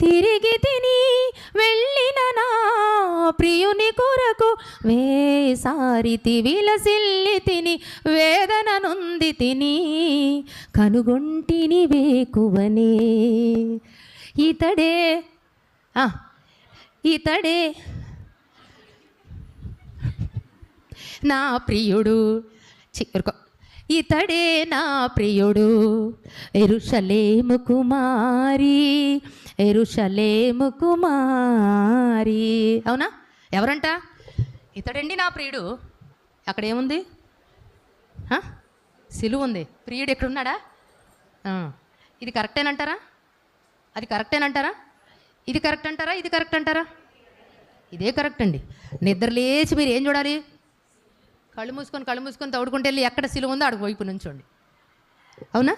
తిరిగి తిని వెళ్ళిన నా ప్రియుని కొరకు వేసారితి విలసిల్లి తిని వేదన నుంది తిని కనుగొంటిని వేకువనే. ఇతడే ఆ, ఇతడే నా ప్రియుడు. చిరుకో ఇతడే నా ప్రియుడు. ఎరుషలేము కుమారి ఎరుషలేము కుమారి. అవునా? ఎవరంట? ఇతడండి నా ప్రియుడు. అక్కడ ఏముంది ఆ? సిలువ ఉంది. ప్రియుడు ఎక్కడున్నాడా? ఇది కరెక్టేనంటారా? అది కరెక్టేనంటారా? ఇది కరెక్ట్ అంటారా ఇది కరెక్ట్ అంటారా ఇదే కరెక్ట్ అండి నిద్ర లేచి మీరు ఏం చూడాలి? కళ్ళు మూసుకొని కళ్ళు మూసుకొని తౌడుకుంటే వెళ్ళి ఎక్కడ సిలువ ఉందో అడుగు వైపు నుంచోండి. అవునా?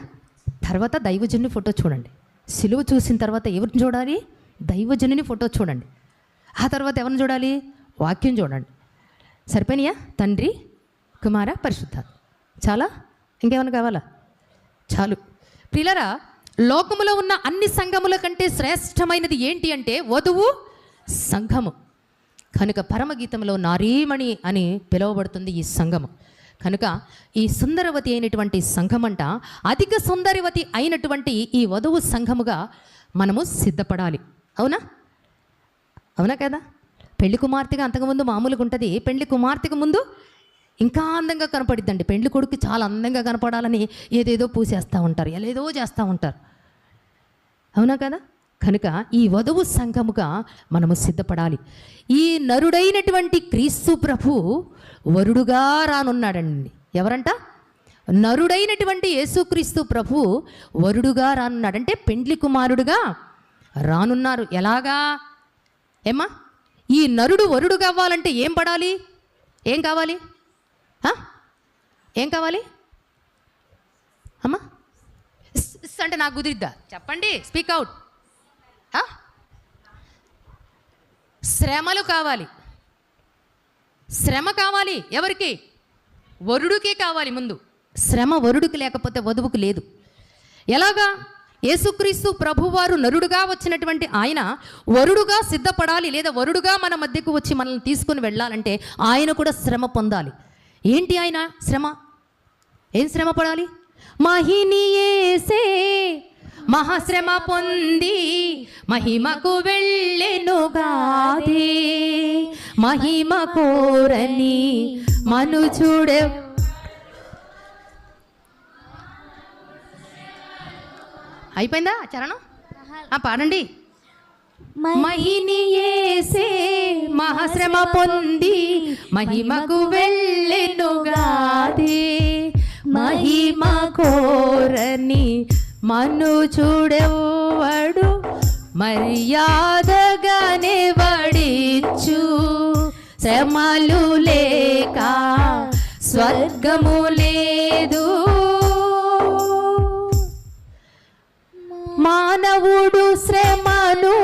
తర్వాత దైవజనుని ఫోటో చూడండి. సిలువ చూసిన తర్వాత ఎవరిని చూడాలి? దైవజనుని ఫోటో చూడండి. ఆ తర్వాత ఎవరిని చూడాలి? వాక్యం చూడండి. సరిపోయినాయా? తండ్రి కుమార పరిశుద్ధ. చాలా? ఇంకేమైనా కావాలా? చాలు. ప్రిలరా లోకములో ఉన్న అన్ని సంఘముల కంటే శ్రేష్టమైనది ఏంటి అంటే వధువు సంఘము. కనుక పరమగీతంలో నారీమణి అని పిలువబడుతుంది ఈ సంఘము కనుక ఈ సుందరవతి అయినటువంటి సంఘమంట అధిక సుందరవతి అయినటువంటి ఈ వధువు సంఘముగా మనము సిద్ధపడాలి. అవునా? అవునా కదా? పెళ్ళి కుమార్తెగా అంతకుముందు మామూలుగా ఉంటుంది. పెళ్ళి కుమార్తెకు ముందు ఇంకా అందంగా కనపడిద్దండి. పెళ్ళి కొడుకు చాలా అందంగా కనపడాలని ఏదేదో పూసేస్తూ ఉంటారు. ఏదేదో చేస్తూ ఉంటారు. అవునా కదా? కనుక ఈ వధువు సంఘముగా మనము సిద్ధపడాలి. ఈ నరుడైనటువంటి క్రీస్తు ప్రభు వరుడుగా రానున్నాడండి. ఎవరంట? నరుడైనటువంటి యేసుక్రీస్తు ప్రభు వరుడుగా రానున్నాడంటే పెండ్లి కుమారుడుగా రానున్నారు. ఎలాగా? ఏమ్మా? ఈ నరుడు వరుడు కావాలంటే ఏం పడాలి? ఏం కావాలి? ఏం కావాలి? అమ్మా? అంటే నాకు కుదిరిద్దా? చెప్పండి. స్పీక్ అవుట్ ఆ? శ్రమలు కావాలి. శ్రమ కావాలి ఎవరికి? వరుడికే కావాలి ముందు. శ్రమ వరుడికి లేకపోతే వధువుకు లేదు. ఎలాగా? యేసుక్రీస్తు ప్రభువారు నరుడుగా వచ్చినటువంటి ఆయన వరుడుగా సిద్ధపడాలి లేదా వరుడుగా మన మధ్యకు వచ్చి మనల్ని తీసుకుని వెళ్ళాలంటే ఆయన కూడా శ్రమ పొందాలి. ఏంటి ఆయన శ్రమ? ఏం శ్రమ పడాలి? మహిని మహాశ్రమ పొంది మహిమకు వెళ్ళెనుగాది మహిమ కోరని మనుచుడే. అయిపోయిందా చరణం? పాడండి. మహిని ఏసే మహాశ్రమ పొంది మహిమకు వెళ్ళెనుగాది మహిమ కోరని మను చూడెవడు మర్యాదగానే వడిచ్చు. శ్రమలు లేక స్వర్గము లేదు. మానవుడు శ్రమను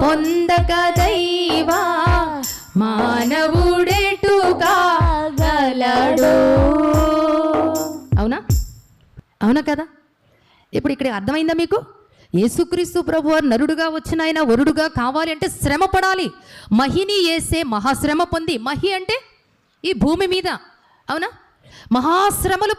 పొందక దైవా మానవుడెటు కాగలడు. అవునా? అవునా కదా? ఇప్పుడు ఇక్కడ అర్థమైందా మీకు? యేసుక్రీస్తు ప్రభు వారు నరుడుగా వచ్చిన ఆయన వరుడుగా కావాలి అంటే శ్రమ పడాలి. మహిని వేసే మహాశ్రమ పొంది. మహి అంటే ఈ భూమి మీద. అవునా? మహాశ్రమలు